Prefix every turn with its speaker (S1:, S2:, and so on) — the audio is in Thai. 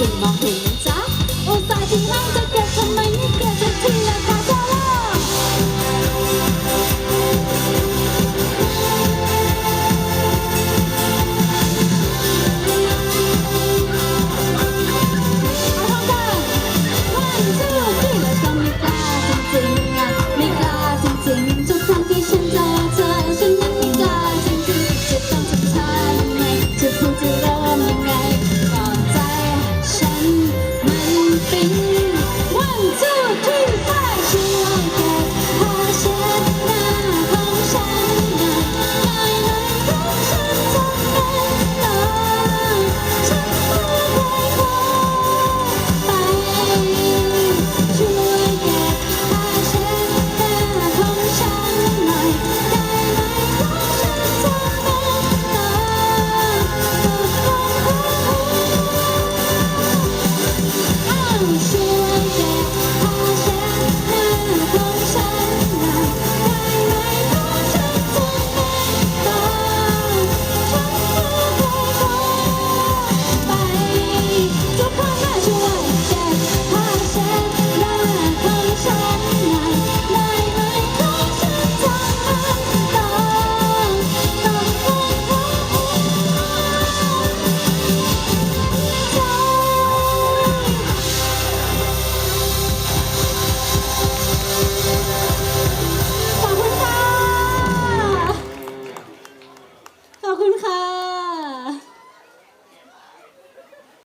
S1: tout le monde. คุณค่ะ